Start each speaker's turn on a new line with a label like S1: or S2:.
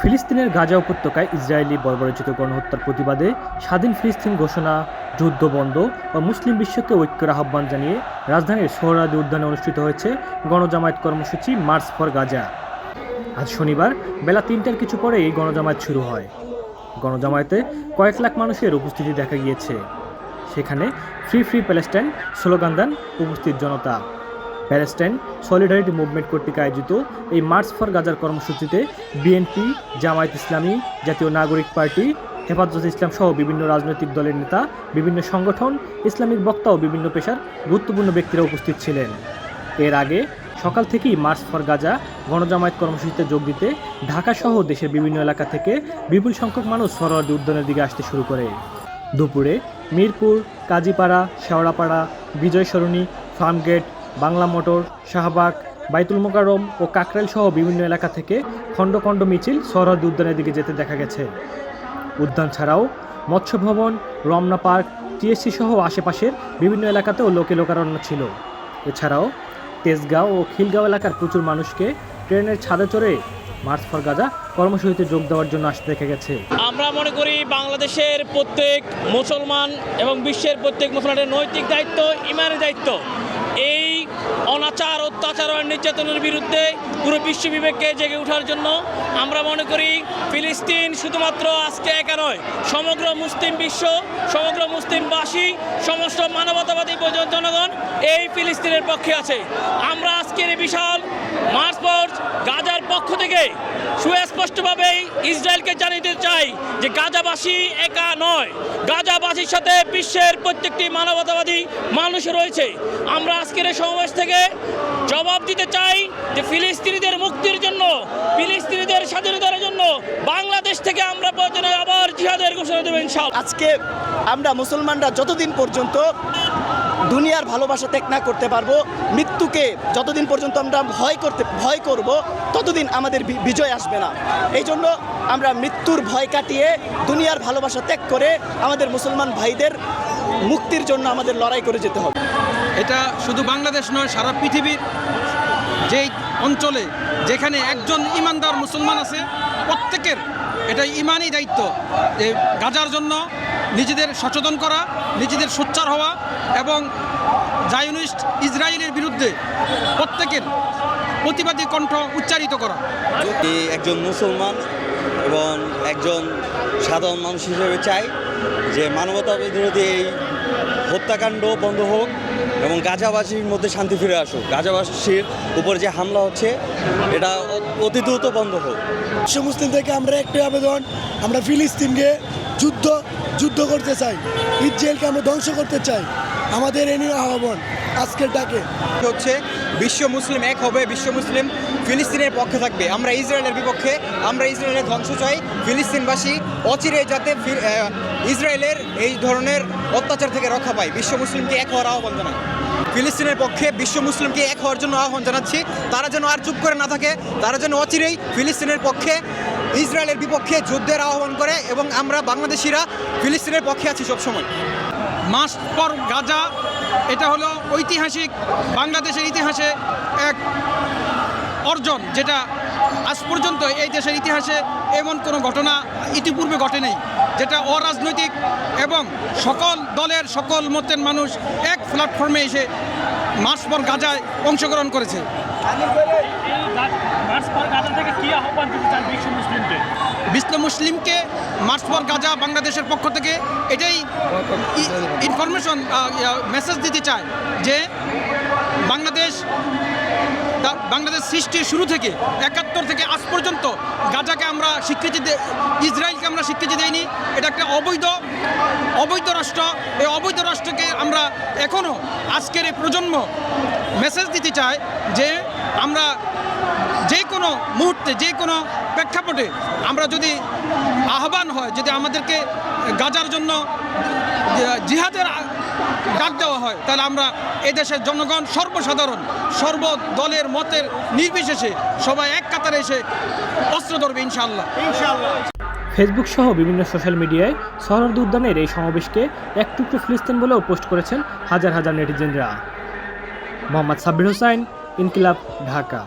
S1: ফিলিস্তিনের গাজা উপত্যকায় ইসরায়েলি বর্বরচিত গণহত্যার প্রতিবাদে স্বাধীন ফিলিস্তিন ঘোষণা, যুদ্ধ বন্ধ ও মুসলিম বিশ্বকে ঐক্যের আহ্বান জানিয়ে রাজধানীর সোহরাদি উদ্যানে অনুষ্ঠিত হয়েছে গণজামায়াত কর্মসূচি মার্চ ফর গাজা। আজ শনিবার, বেলা তিনটার কিছু পরে এই গণজামায়াত শুরু হয়। গণজামায়াতে কয়েক লাখ মানুষের উপস্থিতি দেখা গিয়েছে। সেখানে ফ্রি ফ্রি প্যালেস্টাইন স্লোগান দেন উপস্থিত জনতা। প্যালেস্টাইন সলিডারিটি মুভমেন্ট কর্তৃক আয়োজিত এই মার্চ ফর গাজার কর্মসূচিতে বিএনপি জামায়াত ইসলামী, জাতীয় নাগরিক পার্টি, হেফাজত ইসলাম সহ বিভিন্ন রাজনৈতিক দলের নেতা, বিভিন্ন সংগঠন, ইসলামিক বক্তা ও বিভিন্ন পেশার গুরুত্বপূর্ণ ব্যক্তিরা উপস্থিত ছিলেন। এর আগে সকাল থেকেই মার্চ ফর গাজা গণজামায়াত কর্মসূচিতে যোগ দিতে ঢাকা সহ দেশের বিভিন্ন এলাকা থেকে বিপুল সংখ্যক মানুষ সরোয়ার্দী উদ্যানের দিকে আসতে শুরু করে। দুপুরে মিরপুর, কাজীপাড়া, শেওড়াপাড়া বিজয় সরণি ফার্মগেট বাংলা মোটর, শাহবাগ, বাইতুল মোকারম ও কাকরাইল সহ বিভিন্ন এলাকা থেকে খণ্ড খণ্ড মিছিল সরহদ উদ্যানের দিকে যেতে দেখা গেছে। উদ্যান ছাড়াও মৎস্য ভবন, রমনা পার্ক, টিএসসি সহ আশেপাশের বিভিন্ন এলাকাতেও লোকে লোকারণ্য ছিল। এছাড়াও তেজগাঁও ও খিলগাঁও এলাকার প্রচুর মানুষকে ট্রেনের ছাদে চড়ে মার্চ ফর গাজা কর্মসূচিতে যোগ দেওয়ার জন্য আসতে দেখা গেছে।
S2: আমরা মনে করি বাংলাদেশের প্রত্যেক মুসলমান এবং বিশ্বের প্রত্যেক মুসলমানের নৈতিক দায়িত্ব, ইমানের দায়িত্ব। অনাচার, অত্যাচার আর নির্যাতনের বিরুদ্ধে পুরো বিশ্ব বিবেককে জেগে ওঠার জন্য আমরা মনে করি ফিলিস্তিন শুধুমাত্র আজকে একা নয়, সমগ্র মুসলিম বিশ্ব, সমগ্র মুসলিমবাসী, সমস্ত মানবতাবাদী জনগণ এই ফিলিস্তিনের পক্ষে আছে। আমরা আজকের বিশাল মার্চ ফোর্স গাজার পক্ষ থেকে সুস্পষ্টভাবেই ইসরায়েলকে জানিয়ে দিতে চাই যে গাজাবাসী একা নয়। গাজাবাসীর সাথে বিশ্বের প্রত্যেকটি মানবতাবাদী মানুষ রয়েছে। আমরা আজকের এই সমাবেশ থেকে জবাব দিতে চাই যে ফিলিস্তিনিদের মুক্তির জন্য, ফিলিস্তিনিদের স্বাধীনতার জন্য বাংলাদেশ থেকে আমরা প্রয়োজনে আবার জিহাদের ঘোষণা দেবেন
S3: আজকে আমরা মুসলমানরা যতদিন পর্যন্ত দুনিয়ার ভালোবাসা ত্যাগ না করতে পারব। মৃত্যুকে যতদিন পর্যন্ত আমরা ভয় করতে ভয় করব, ততদিন আমাদের বিজয় আসবে না। এই জন্য আমরা মৃত্যুর ভয় কাটিয়ে দুনিয়ার ভালোবাসা ত্যাগ করে আমাদের মুসলমান ভাইদের মুক্তির জন্য আমাদের লড়াই করে যেতে হবে।
S4: এটা শুধু বাংলাদেশ নয়, সারা পৃথিবীর যেই অঞ্চলে যেখানে একজন ইমানদার মুসলমান আছে, প্রত্যেকের এটা ইমানই দায়িত্ব যে গাজার জন্য নিজেদের সচেতন করা, নিজেদের সোচ্চার হওয়া এবং জায়নিস্ট ইসরায়েলের বিরুদ্ধে প্রত্যেকের প্রতিবাদী কণ্ঠ উচ্চারিত করা।
S5: যদি একজন মুসলমান এবং একজন সাধারণ মানুষ হিসেবে চাই যে মানবতা বিরোধী এই হত্যাকাণ্ড বন্ধ হোক এবং গাজাবাসীর মধ্যে শান্তি ফিরে আসুক। গাজাবাসীর উপর যে হামলা হচ্ছে এটা অতি দ্রুত বন্ধ হোক।
S6: বিশ্ব মুসলিম থেকে আমরা একটাই আবেদন আমরা ফিলিস্তিনকে যুদ্ধ যুদ্ধ করতে চাই। ইসরায়েলকে আমরা ধ্বংস করতে চাই। আমাদের এ নিয়ে আহ্বান আজকের ডাকে।
S7: হচ্ছে বিশ্ব মুসলিম এক হবে, বিশ্ব মুসলিম ফিলিস্তিনের পক্ষে থাকবে। আমরা ইসরায়েলের বিপক্ষে, আমরা ইসরায়েলের ধ্বংস চাই ফিলিস্তিনবাসী অচিরে যাতে ইসরায়েলের এই ধরনের অত্যাচার থেকে রক্ষা পায়। বিশ্ব মুসলিমকে এক হওয়ার আহ্বান জানাই। ফিলিস্তিনের পক্ষে বিশ্ব মুসলিমকে এক হওয়ার জন্য আহ্বান জানাচ্ছি। তারা যেন আর চুপ করে না থাকে, তারা যেন অচিরেই ফিলিস্তিনের পক্ষে, ইসরায়েলের বিপক্ষে যুদ্ধের আহ্বান করে এবং আমরা বাংলাদেশিরা ফিলিস্তিনের পক্ষে আছি সবসময়।
S4: মাস পর গাজা এটা হলো ঐতিহাসিক বাংলাদেশের ইতিহাসে এক অর্জন, যেটা আজ পর্যন্ত এই দেশের ইতিহাসে এমন কোনো ঘটনা ইতিপূর্বে ঘটেনি যেটা অরাজনৈতিক এবং সকল দলের সকল মতের মানুষ এক প্ল্যাটফর্মে এসে মাস পর গাজায় অংশগ্রহণ করেছে।
S2: বিশ্ব মুসলিমকে
S4: মার্চ ফর গাজা বাংলাদেশের পক্ষ থেকে এটাই ইনফরমেশন মেসেজ দিতে চায় যে বাংলাদেশ বাংলাদেশ সৃষ্টির শুরু থেকে একাত্তর থেকে আজ পর্যন্ত গাজাকে আমরা স্বীকৃতি ইসরায়েলকে আমরা স্বীকৃতি দেইনি। এটা একটা অবৈধ অবৈধ রাষ্ট্র। এই অবৈধ রাষ্ট্রকে আমরা এখনও আজকের এই প্রজন্ম মেসেজ দিতে চাই যে আমরা যে কোনো মুহূর্তে যে কোনো প্রেক্ষাপটে আমরা যদি আহ্বান হয় যদি আমাদেরকে গাজার জন্য জিহাদের ডাক দেওয়া হয় তাহলে আমরা এদেশের জনগণ সর্বসাধারণ সর্ব দলের মতের নির্বিশেষে সবাই এক কাতারে এসে অস্ত্র ধরবে ইনশাআল্লাহ।
S1: ফেসবুক সহ বিভিন্ন সোশ্যাল মিডিয়ায় সহরদ উদ্যানের এই সমাবেশকে এক টুকরো ফিলিস্তিন বলেও পোস্ট করেছেন হাজার হাজার নেটিজেনরা। মোহাম্মদ সাব্বির হোসাইন ইনকিলাব ঢাকা।